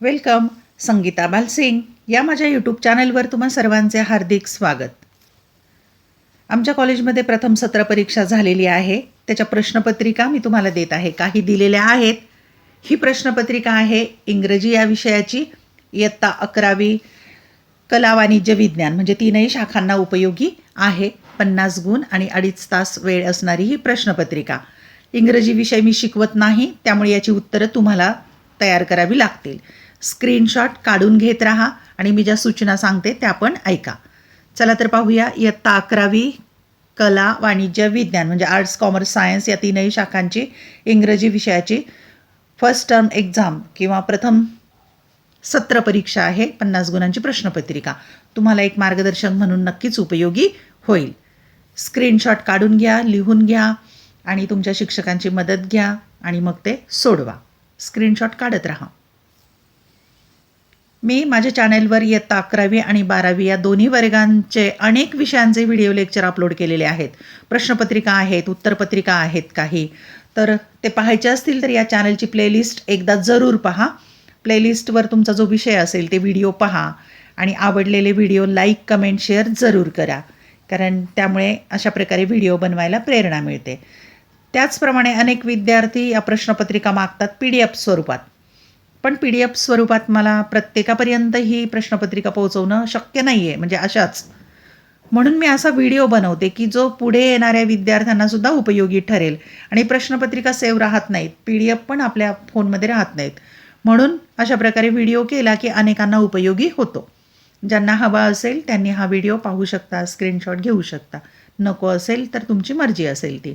Welcome Sangeeta Balsing. या माझ्या YouTube चॅनलवर तुम्हा सर्वांचे हार्दिक स्वागत. आमच्या कॉलेजमध्ये प्रथम सत्र परीक्षा झालेली आहे. त्याच्या प्रश्नपत्रिका मी तुम्हाला देत आहे. काही दिलेल्या आहेत. ही प्रश्नपत्रिका आहे इंग्रजी या विषयाची. इयत्ता अकरावी कला वाणिज्य विज्ञान म्हणजे तीनही शाखांना उपयोगी आहे. पन्नास गुण आणि अडीच तास वेळ असणारी ही प्रश्नपत्रिका. इंग्रजी विषय मी शिकवत नाही त्यामुळे याची उत्तरं तुम्हाला तयार करावी लागतील. स्क्रीनशॉट काढून घेत राहा आणि मी ज्या सूचना सांगते त्या पण ऐका. चला तर पाहूया इयत्ता अकरावी कला वाणिज्य विज्ञान म्हणजे आर्ट्स कॉमर्स सायन्स या तीनही शाखांची इंग्रजी विषयाची फर्स्ट टर्म एक्झाम किंवा प्रथम सत्र परीक्षा आहे पन्नास गुणांची प्रश्नपत्रिका. तुम्हाला एक मार्गदर्शक म्हणून नक्कीच उपयोगी होईल. स्क्रीनशॉट काढून घ्या लिहून घ्या आणि तुमच्या शिक्षकांची मदत घ्या आणि मग ते सोडवा. स्क्रीनशॉट काढत राहा. मी माझ्या चॅनलवर इयत्ता अकरावी आणि बारावी या दोन्ही वर्गांचे अनेक विषयांचे व्हिडिओ लेक्चर अपलोड केलेले आहेत. प्रश्नपत्रिका आहेत उत्तरपत्रिका आहेत काही. तर ते पाहायचे असतील तर या चॅनलची प्लेलिस्ट एकदा जरूर पहा. प्लेलिस्टवर तुमचा जो विषय असेल ते व्हिडिओ पहा. आणि आवडलेले व्हिडिओ लाईक कमेंट शेअर जरूर करा. कारण त्यामुळे अशा प्रकारे व्हिडिओ बनवायला प्रेरणा मिळते. त्याचप्रमाणे अनेक विद्यार्थी या प्रश्नपत्रिका मागतात पी डी एफ स्वरूपात. पण पी डी एफ स्वरूपात मला प्रत्येकापर्यंत ही प्रश्नपत्रिका पोहोचवणं शक्य नाही आहे म्हणजे अशाच. म्हणून मी असा व्हिडिओ बनवते की जो पुढे येणाऱ्या विद्यार्थ्यांनासुद्धा उपयोगी ठरेल. आणि प्रश्नपत्रिका सेव्ह राहत नाहीत पी डी एफ पण आपल्या फोनमध्ये राहत नाहीत. म्हणून अशा प्रकारे व्हिडिओ केला की अनेकांना उपयोगी होतो. ज्यांना हवा असेल त्यांनी हा व्हिडिओ पाहू शकता स्क्रीनशॉट घेऊ शकता. नको असेल तर तुमची मर्जी असेल ती.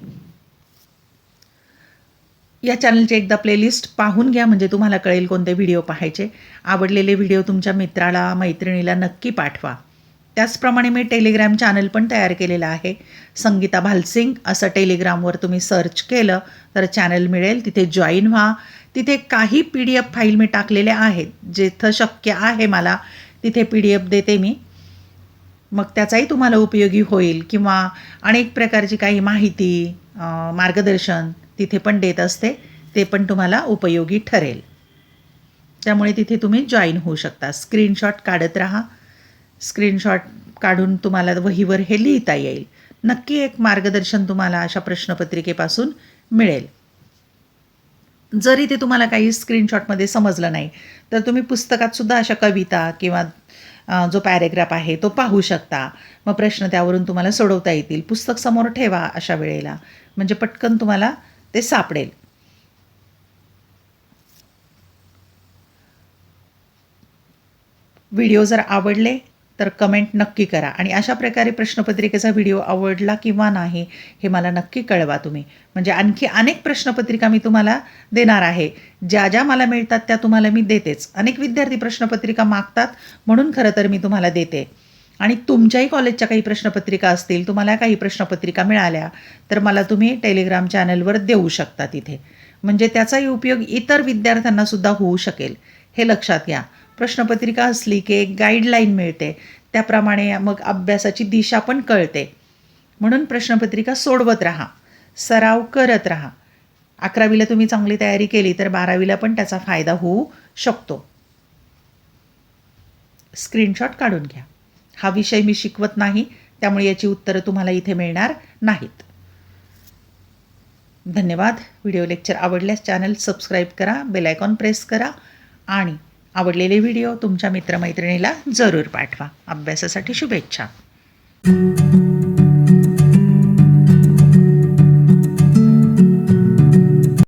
या चॅनलची एकदा प्लेलिस्ट पाहून घ्या म्हणजे तुम्हाला कळेल कोणते व्हिडिओ पाहायचे. आवडलेले व्हिडिओ तुमच्या मित्राला मैत्रिणीला नक्की पाठवा. त्याचप्रमाणे मी टेलिग्राम चॅनल पण तयार केलेलं आहे. संगीता भालसिंग असं टेलिग्रामवर तुम्ही सर्च केलं तर चॅनल मिळेल. तिथे जॉईन व्हा. तिथे काही पी डी एफ फाईल मी टाकलेल्या आहेत जिथं शक्य आहे मला तिथे पी डी एफ देते मी. मग त्याचाही तुम्हाला उपयोगी होईल. किंवा अनेक प्रकारची काही माहिती मार्गदर्शन तिथे पण देत असते ते पण तुम्हाला उपयोगी ठरेल. त्यामुळे तिथे तुम्ही जॉईन होऊ शकता. स्क्रीनशॉट काढत राहा. स्क्रीनशॉट काढून तुम्हाला वहीवर हे लिहिता येईल. नक्की एक मार्गदर्शन तुम्हाला अशा प्रश्नपत्रिकेपासून मिळेल. जरी ते तुम्हाला काही स्क्रीनशॉटमध्ये समजलं नाही तर तुम्ही पुस्तकात सुद्धा अशा कविता किंवा जो पॅरेग्राफ आहे तो पाहू शकता. मग प्रश्न त्यावरून तुम्हाला सोडवता येतील. पुस्तक समोर ठेवा अशा वेळेला. म्हणजे पटकन तुम्हाला ते सापडेल. व्हिडिओ जर आवडले तर कमेंट नक्की करा. आणि अशा प्रकारे प्रश्नपत्रिकेचा व्हिडिओ आवडला किंवा नाही हे मला नक्की कळवा तुम्ही. म्हणजे आणखी अनेक प्रश्नपत्रिका मी तुम्हाला देणार आहे. ज्या ज्या मला मिळतात त्या तुम्हाला मी देतेच. अनेक विद्यार्थी प्रश्नपत्रिका मागतात म्हणून खरं तर मी तुम्हाला देते. आणि तुमच्याही कॉलेजच्या काही प्रश्नपत्रिका असतील तुम्हाला काही प्रश्नपत्रिका मिळाल्या तर मला तुम्ही टेलिग्राम चॅनलवर देऊ शकता तिथे. म्हणजे त्याचाही उपयोग इतर विद्यार्थ्यांनासुद्धा होऊ शकेल. हे लक्षात घ्या. प्रश्नपत्रिका असली की एक गाईडलाईन मिळते. त्याप्रमाणे मग अभ्यासाची दिशा पण कळते. म्हणून प्रश्नपत्रिका सोडवत राहा. सराव करत राहा. अकरावीला तुम्ही चांगली तयारी केली तर बारावीला पण त्याचा फायदा होऊ शकतो. स्क्रीनशॉट काढून घ्या. हा विषय मी शिकवत नाही त्यामुळे याची उत्तरं तुम्हाला इथे मिळणार नाहीत. धन्यवाद. व्हिडिओ लेक्चर आवडल्यास चॅनल सबस्क्राईब करा बेल आयकॉन प्रेस करा आणि आवडलेले व्हिडिओ तुमच्या मित्रमैत्रिणीला जरूर पाठवा. अभ्यासासाठी शुभेच्छा.